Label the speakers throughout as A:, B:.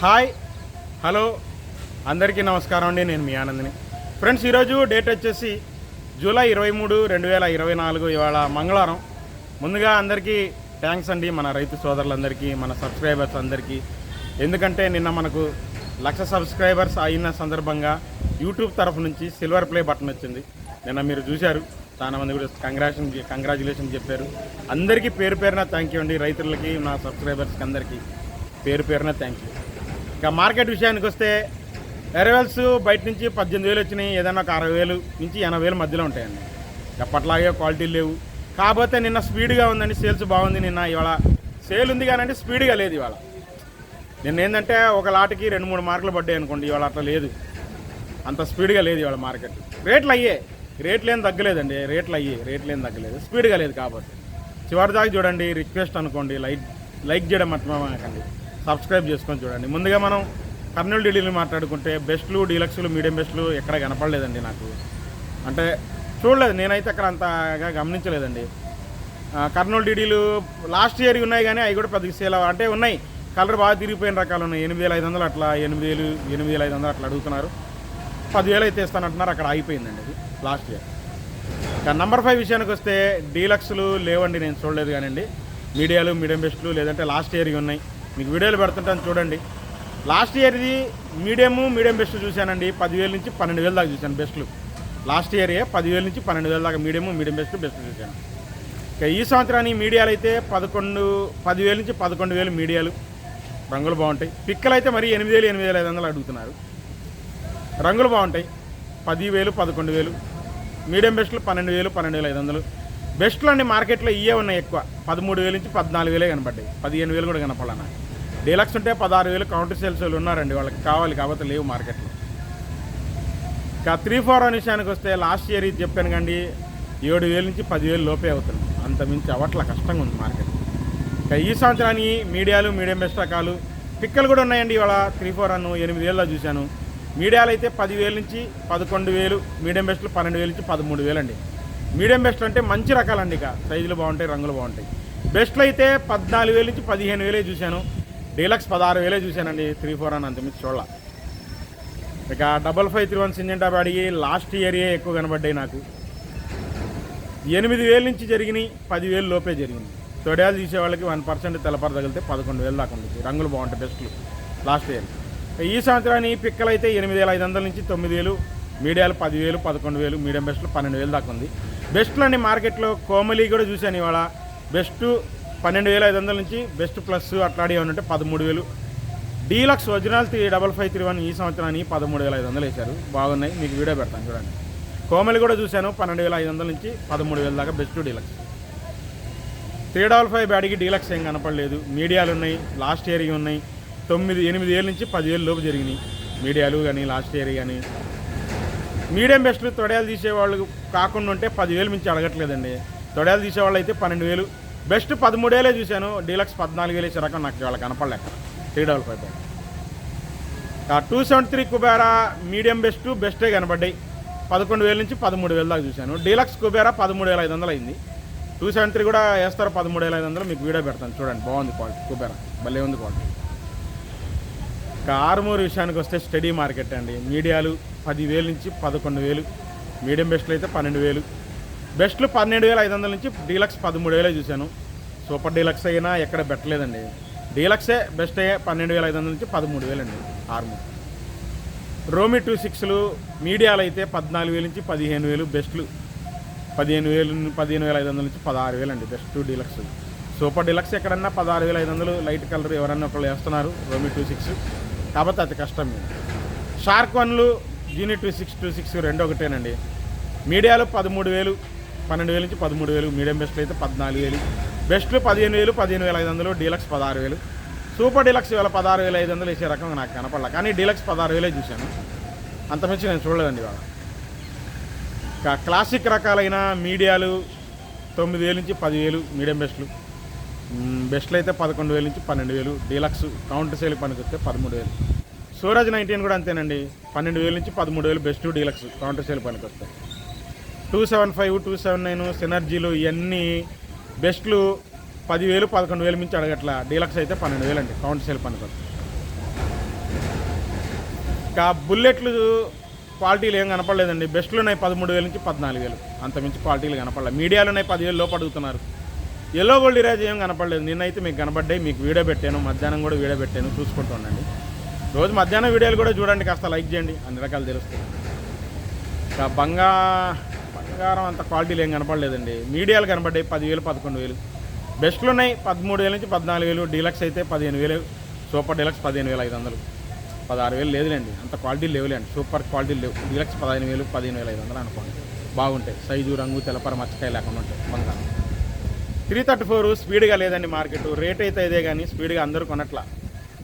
A: Hi. Hello. అందరికీ నమస్కారం అండి. నేను మీ ఆనందిని. ఫ్రెండ్స్ ఈరోజు డేట్ వచ్చేసి జూలై ఇరవై మూడు రెండు వేల ఇరవై నాలుగు ఇవాళ మంగళవారం. ముందుగా అందరికీ థ్యాంక్స్ అండి మన రైతు సోదరులందరికీ మన సబ్స్క్రైబర్స్ అందరికీ. ఎందుకంటే నిన్న మనకు లక్ష సబ్స్క్రైబర్స్ అయిన సందర్భంగా యూట్యూబ్ తరఫు నుంచి సిల్వర్ ప్లే బటన్ వచ్చింది. నిన్న మీరు చూశారు. చాలా మంది కూడా కంగ్రాచులేషన్ కంగ్రాచులేషన్ చెప్పారు. అందరికీ పేరు పేరున థ్యాంక్ యూ అండి. రైతులకి నా సబ్స్క్రైబర్స్కి అందరికీ పేరు పేరున థ్యాంక్ యూ ఇక మార్కెట్ విషయానికి వస్తే ఎరవెల్స్ బయట నుంచి పద్దెనిమిది వేలు వచ్చినాయి ఏదైనా ఒక అరవై వేలు నుంచి ఎనభై వేలు మధ్యలో ఉంటాయండి. ఎప్పట్లాగే క్వాలిటీ లేవు. కాకపోతే నిన్న స్పీడ్గా ఉందండి సేల్స్ బాగుంది నిన్న ఇవాళ సేల్ ఉంది కానీ స్పీడ్గా లేదు ఇవాళ. నిన్న ఏంటంటే ఒక లాట్కి రెండు మూడు మార్కులు పడ్డాయి అనుకోండి ఇవాళ అట్లా లేదు. అంత స్పీడ్గా లేదు ఇవాళ మార్కెట్. రేట్లు అయ్యే. రేట్లు ఏం తగ్గలేదండి రేట్లు అయ్యే రేట్లు ఏం తగ్గలేదు. స్పీడ్గా లేదు కాబట్టి. చివరి దాకా చూడండి రిక్వెస్ట్ అనుకోండి లైక్ లైక్ చేయడం మర్చిపోమాకండి సబ్స్క్రైబ్ చేసుకొని చూడండి. ముందుగా మనం కర్నూలు డీడీలు మాట్లాడుకుంటే బెస్ట్లు డీలక్స్లు మీడియం బెస్ట్లు ఎక్కడ కనపడలేదండి నాకు. అంటే చూడలేదు నేనైతే అక్కడ అంతగా గమనించలేదండి. కర్నూలు డీడీలు లాస్ట్ ఇయర్ ఉన్నాయి కానీ అవి కూడా పెద్ద సేల్ అంటే ఉన్నాయి. కలర్ బాగా తిరిగిపోయిన రకాలు ఉన్నాయి. ఎనిమిది వేల ఐదు వందలు అట్లా ఎనిమిది వేలు ఎనిమిది వేల ఐదు వందలు అట్లా అడుగుతున్నారు. పదివేలు అయితే ఇస్తానంటున్నారు అక్కడ ఆగిపోయిందండి అది లాస్ట్ ఇయర్. నంబర్ ఫైవ్ విషయానికి వస్తే డీలక్స్లు లేవండి నేను చూడలేదు కానివ్వండి. మీడియాలు మీడియం బెస్ట్లు లేదంటే లాస్ట్ ఇయర్వి ఉన్నాయి. మీకు వీడియోలు పెడుతుంటాను చూడండి. లాస్ట్ ఇయర్ది మీడియము మీడియం బెస్ట్ చూశానండి. పదివేల నుంచి పన్నెండు వేల దాకా చూశాను బెస్ట్లు. లాస్ట్ ఇయరే పదివేల నుంచి పన్నెండు వేల దాకా మీడియము మీడియం బెస్ట్ బెస్ట్ చూశాను. ఇక ఈ సంవత్సరాన్ని మీడియాలు అయితే పదకొండు పదివేల నుంచి పదకొండు వేలు మీడియాలు. రంగులు బాగుంటాయి. పిక్కలు అయితే మరి ఎనిమిది వేలు ఎనిమిది వేల ఐదు వందలు అడుగుతున్నారు. రంగులు బాగుంటాయి. పదివేలు పదకొండు వేలు. మీడియం బెస్ట్లు పన్నెండు వేలు పన్నెండు వేల ఐదు వందలు. బెస్ట్లు అండి మార్కెట్లో ఇవే ఉన్నాయి ఎక్కువ. పదమూడు వేలు నుంచి పద్నాలుగు వేలే కనపడ్డాయి. పదిహేను వేలు కూడా కనపడాలి డీలక్స్ ఉంటే పదహారు వేలు కౌంటర్ సేల్స్ వాళ్ళు ఉన్నారండి. వాళ్ళకి కావాలి కాబట్టి లేవు మార్కెట్లో. ఇక త్రీ ఫోర్ వన్ విషయానికి వస్తే లాస్ట్ ఇయర్ ఇది చెప్పాను కండి ఏడు వేలు నుంచి పదివేలు లోపే అవుతుంది అంత మించి అవట్ల కష్టంగా ఉంది మార్కెట్. ఇక ఈ సంవత్సరానికి మీడియాలు మీడియం బెస్ట్ రకాలు పిక్కలు కూడా ఉన్నాయండి ఇవాళ త్రీ ఫోర్ వన్ ఎనిమిది వేలలో చూశాను. మీడియాలు అయితే పదివేల నుంచి పదకొండు వేలు మీడియం బెస్ట్లు పన్నెండు వేలు నుంచి పదమూడు వేలు అండి మీడియం బెస్ట్ అంటే మంచి రకాలండి ఇక. సైజులు బాగుంటాయి రంగులు బాగుంటాయి. బెస్ట్లు అయితే పద్నాలుగు వేలు నుంచి పదిహేను వేలే చూశాను. డీలక్స్ పదహారు వేలే చూశానండి త్రీ ఫోర్ అని అంతమించి చూడాల. ఇక double five three one Syngenta అడిగి లాస్ట్ ఇయరే ఎక్కువ కనబడ్డాయి నాకు. ఎనిమిది వేల నుంచి జరిగినాయి పదివేలు లోపే జరిగింది. తొడేలు తీసేవాళ్ళకి వన్ పర్సెంట్ తెల్లపర తగిలితే పదకొండు వేలు దాకా ఉంటుంది రంగులు బాగుంటాయి బెస్ట్లు లాస్ట్ ఇయర్. ఈ సంవత్సరాన్ని పిక్కలు అయితే ఎనిమిది వేల ఐదు వందల నుంచి తొమ్మిది వేలు మీడియాలు పదివేలు పదకొండు వేలు మీడియం బెస్ట్లు పన్నెండు వేలు దాకా ఉంది. బెస్ట్లు అండి మార్కెట్లో కోమలి కూడా చూశాను ఇవాళ. బెస్ట్ పన్నెండు వేల ఐదు వందల నుంచి బెస్ట్ ప్లస్ అట్లాడి ఉంటే పదమూడు వేలు. Deluxe original three double five three one ఈ సంవత్సరాన్ని పదమూడు వేల ఐదు వందలు వేశారు. బాగున్నాయి. మీకు వీడియో పెడతాను చూడండి. కోమలి కూడా చూశాను పన్నెండు వేల ఐదు వందల నుంచి పదమూడు వేల దాకా best deluxe. Three double five బ్యాడ్కి deluxe ఏం కనపడలేదు. మీడియాలు ఉన్నాయి లాస్ట్ ఇయర్ ఉన్నాయి. తొమ్మిది ఎనిమిది ఏళ్ళ నుంచి పదివేలు లోపు జరిగినాయి. మీడియాలు కానీ లాస్ట్ ఇయర్ కానీ. మీడియం బెస్ట్లు తొడయాలు తీసేవాళ్ళు కాకుండా ఉంటే పదివేలు మించి అడగట్లేదండి. తొడయాలు తీసేవాళ్ళు అయితే పన్నెండు వేలు. బెస్ట్ పదమూడేలే చూశాను. డీలక్స్ పద్నాలుగు వేలు ఇచ్చే రకం నాకు ఇవాళ కనపడలేక. Three double five bad two seventy three Kubera medium best బెస్టే కనపడ్డాయి. పదకొండు వేల నుంచి పదమూడు వేల దాకా చూశాను. డీలక్స్ కుబేరా పదమూడు వేల ఐదు వందలు అయింది. టూ సెవెంటీ త్రీ కూడా వేస్తారు పదమూడు వేల ఐదు వందలు? మీకు వీడియో పెడతాను. చూడండి బాగుంది క్వాలిటీ కుబేరా. భలే ఉంది క్వాలిటీ ఇక ఆరుమూరు విషయానికి వస్తే స్టడీ మార్కెట్ అండి. మీడియాలు పదివేలు నుంచి పదకొండు వేలు. మీడియం బెస్ట్లు అయితే పన్నెండు వేలు. బెస్ట్లు పన్నెండు వేల ఐదు వందల నుంచి డీలక్స్ పదమూడు వేలే చూశాను. సూపర్ డీలక్స్ అయినా ఎక్కడ పెట్టలేదండి. డీలక్సే బెస్ట్ అయ్యే పన్నెండు వేల ఐదు వందల నుంచి పదమూడు వేలు అండి ఆర్మూర్ రోమి టూ సిక్స్లు మీడియాలు అయితే పద్నాలుగు వేలు నుంచి పదిహేను వేలు బెస్ట్లు. పదిహేను వేలు పదిహేను వేల ఐదు వందల నుంచి పదహారు వేలు అండి బెస్ట్ డీలక్స్. సూపర్ డీలక్స్ ఎక్కడన్నా పదహారు వేల ఐదు వందలు లైట్ కలర్ ఎవరన్నా ఒకళ్ళు వేస్తున్నారు రోమి టూ సిక్స్. కాబట్టి అతి కష్టం. షార్క్ వన్లు జీనీ టూ సిక్స్ టూ సిక్స్ రెండు ఒకటేనండి. మీడియాలో పదమూడు వేలు పన్నెండు వేలు నుంచి పదమూడు వేలు మీడియం బెస్ట్లు అయితే పద్నాలుగు వేలు. బెస్ట్లు పదిహేను వేలు పదిహేను వేల ఐదు వందలు డీలక్స్ పదహారు వేలు. సూపర్ డీలక్స్ వేల పదహారు వేల ఐదు వందలు వేసే రకం నాకు కనపడలే. కానీ డీలక్స్ పదహారు వేలే చూశాను. అంతమించి నేను చూడలేదండి ఇవాళ. ఇంకా క్లాసిక్ రకాలైన మీడియాలు తొమ్మిది వేలు నుంచి పదివేలు మీడియం బెస్ట్లు. బెస్ట్లు అయితే పదకొండు వేలు నుంచి పన్నెండు వేలు డీలక్స్ కౌంటర్ సేల్ పనికి వస్తే పదమూడు వేలు. సూరజ్ నైన్టీన్ కూడా అంతేనండి. పన్నెండు వేలు నుంచి పదమూడు వేలు బెస్ట్ డీలక్స్ కౌంటర్ సేల్ పనికి వస్తాయి two seven five two seven nine సినర్జీలు ఇవన్నీ బెస్ట్లు పదివేలు పదకొండు వేలు మించి అడగట్ల. డీలక్స్ అయితే పన్నెండు వేలు అండి కౌంటర్ సేల్ పన్నెండు ఇంకా బుల్లెట్లు క్వాలిటీలు ఏం కనపడలేదండి. బెస్ట్లు ఉన్నాయి పదమూడు వేల నుంచి పద్నాలుగు వేలు అంతమించి క్వాలిటీలు కనపడలేదు మీడియాలు ఉన్నాయి పదివేలు లోపు అడుగుతున్నారు. ఎల్లో గోల్డ్ ఈరోజు ఏం కనపడలేదు. నిన్నైతే మీకు కనపడ్డాయి. మీకు వీడియో పెట్టాను. మధ్యాహ్నం కూడా వీడియో పెట్టాను. చూసుకుంటూ ఉండండి. రోజు మధ్యాహ్నం వీడియోలు కూడా చూడండి. కాస్త లైక్ చేయండి. అన్ని రకాలు తెలుస్తాయి. ఇంకా బంగా బంగారం అంత క్వాలిటీలు ఏం కనపడలేదండి. మీడియాలు కనపడ్డాయి పదివేలు పదకొండు వేలు. బెస్ట్లు ఉన్నాయి పదమూడు వేల నుంచి పద్నాలుగు వేలు. డీలక్స్ అయితే పదిహేను వేలు. సూపర్ డీలక్స్ పదిహేను వేల ఐదు వందలు. పదహారు వేలు లేదులేండి. అంత క్వాలిటీ లేవులేండి. సూపర్ క్వాలిటీ లేవు. డీలక్స్ పదిహేను వేలు పదిహేను వేల ఐదు వందలు అనుకోండి. బాగుంటాయి. సైజు రంగు తెల్లపర మచ్చకాయ లేకుండా ఉంటాయి. బంగారం త్రీ థర్టీ ఫోర్ స్పీడ్గా లేదండి మార్కెట్. రేట్ అయితే ఇదే కానీ స్పీడ్గా అందరూ కొనట్ల.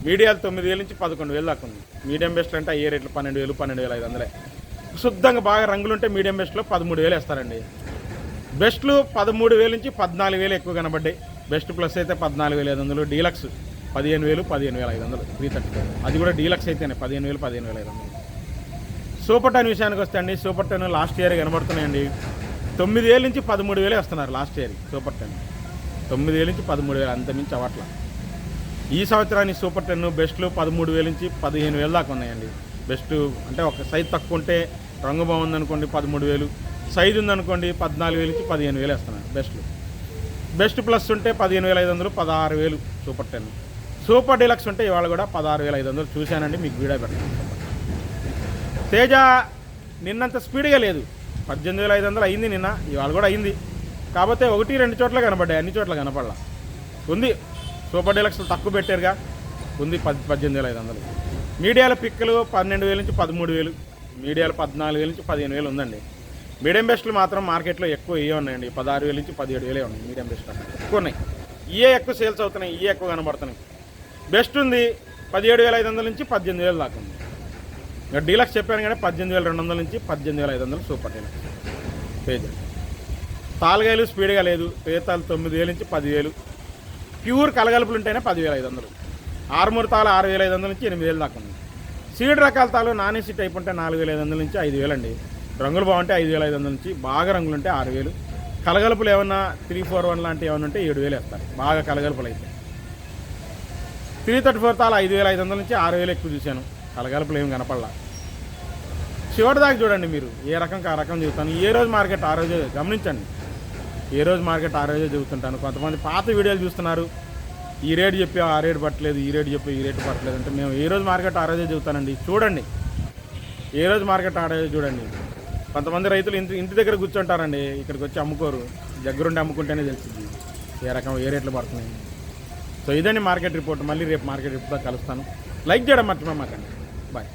A: మీడియాలు తొమ్మిది వేల నుంచి పదకొండు వేలు దాకా ఉంది. మీడియం బెస్ట్ అంటే అయ్యే రేట్లు పన్నెండు వేలు పన్నెండు వేల ఐదు వందలే. శుద్ధంగా బాగా రంగులు ఉంటే మీడియం బెస్ట్లో పదమూడు వేలు వేస్తారండి. బెస్ట్లు పదమూడు వేల నుంచి పద్నాలుగు వేలు ఎక్కువ కనబడ్డాయి. బెస్ట్ ప్లస్ అయితే పద్నాలుగు వేల ఐదు వందలు డీలక్స్ పదిహేను వేలు పదిహేను వేల ఐదు వందలు త్రీ థర్టీ అది కూడా డీలక్స్ అయితేనే పదిహేను వేలు పదిహేను వేల ఐదు వందలు. సూపర్ టెన్ విషయానికి వస్తే అండి సూపర్ టెన్ లాస్ట్ ఇయర్ కనబడుతున్నాయండి. తొమ్మిది వేల నుంచి పదమూడు వేలే వస్తున్నారు లాస్ట్ ఇయర్ సూపర్ టెన్. తొమ్మిది వేల నుంచి పదమూడు వేలు అంత మించి అవట్ల ఈ సంవత్సరానికి సూపర్ టెన్ బెస్ట్లు పదమూడు వేల నుంచి పదిహేను వేలు దాకా ఉన్నాయండి. బెస్ట్ అంటే ఒక సైజ్ తక్కువ ఉంటే రంగు బాగుంది అనుకోండి పదమూడు వేలు. సైజు ఉందనుకోండి పద్నాలుగు వేలు నుంచి పదిహేను వేలు వేస్తున్నాను బెస్ట్లు బెస్ట్ ప్లస్ ఉంటే పదిహేను వేల ఐదు వందలు పదహారు వేలు సూపర్ టెన్. సూపర్ డీలక్స్ ఉంటే ఇవాళ కూడా పదహారు వేల ఐదు వందలు చూశానండి మీకు వీడియో పెడతాను. తేజ నిన్నంత స్పీడ్గా లేదు. పద్దెనిమిది వేల ఐదు వందలు అయింది నిన్న ఇవాళ కూడా అయింది. కాకపోతే ఒకటి రెండు చోట్ల కనపడ్డాయి అన్ని చోట్ల కనపడలా. ఉంది. సూపర్ డీలక్స్ తక్కువ పెట్టారుగా. ఉంది పద్ పద్దెనిమిది వేల ఐదు వందలు. మీడియాల పిక్కలు పన్నెండు వేల నుంచి పదమూడు వేలు మీడియాలు పద్నాలుగు వేల నుంచి పదిహేను వేలు ఉందండి. మీడియం బెస్ట్లు మాత్రం మార్కెట్లో ఎక్కువ ఇవే ఉన్నాయండి? పదహారు వేల నుంచి పదిహేడు వేలే ఉన్నాయి మీడియం బెస్ట్ ఎక్కువ ఉన్నాయి. ఇవే ఎక్కువ సేల్స్ అవుతున్నాయి? ఇవే ఎక్కువ కనబడుతున్నాయి? బెస్ట్ ఉంది పదిహేడు వేల ఐదు వందల నుంచి పద్దెనిమిది వేలు దాకా ఉంది. ఇంకా డీలక్స్ చెప్పాను కానీ పద్దెనిమిది వేల రెండు వందల నుంచి పద్దెనిమిది వేల ఐదు వందలు సూపర్ డీలక్స్. పేజ్. తాలుగాయలు స్పీడ్గా లేదు. పేతాలు తొమ్మిది వేల నుంచి పదివేలు. ప్యూర్ కలగలుపులు ఉంటేనే పదివేల ఐదు వందలు. ఆరుమూరు తాలు ఆరు వేల ఐదు వందల నుంచి ఎనిమిది వేలు దాకా ఉంది. సీడ్ రకాల తాలు నాన్ ఏసీ టైప్ ఉంటే నాలుగు వేల ఐదు వందల నుంచి ఐదు వేలు అండి రంగులు బాగుంటే ఐదు వేల ఐదు వందల నుంచి బాగా రంగులు ఉంటే ఆరు వేలు. కలగలుపులు ఏమన్నా త్రీ ఫోర్ వన్ లాంటివి ఏమైనా ఉంటే ఏడు వేలు వేస్తారు. బాగా కలగలుపులు అయితే. త్రీ థర్టీ ఫోర్ తాలు ఐదు వేల ఐదు వందల నుంచి ఆరు వేలు ఎక్కువ చూశాను. కలగలుపులు ఏమి కనపడలా. చివరి దాకా చూడండి మీరు. ఏ రకం ఆ రకం చెబుతాను. ఏ రోజు మార్కెట్ ఆ రోజే గమనించండి. ఏ రోజు మార్కెట్ ఆ రోజే చెబుతుంటాను. కొంతమంది పాత వీడియోలు చూస్తున్నారు. ఈ రేటు చెప్పి ఆ రేటు పట్టలేదు ఈ రేటు చెప్పి ఈ రేటు పట్టలేదు అంటే మేము ఏ రోజు మార్కెట్ ఆ రోజే చెబుతానండి. చూడండి. ఏ రోజు మార్కెట్ ఆ రోజే చూడండి. కొంతమంది రైతులు ఇంటి ఇంటి దగ్గర కూర్చుంటారండి. ఇక్కడికి వచ్చి అమ్ముకోరు. దగ్గరుండి అమ్ముకుంటేనే తెలిసింది ఏ రకం ఏ రేట్లు పడుతున్నాయి. సో ఇదండి మార్కెట్ రిపోర్ట్. మళ్ళీ రేపు మార్కెట్ రిపోర్ట్ కలుస్తాను. లైక్ చేయడం మర్చిపోమాకండి. బాయ్.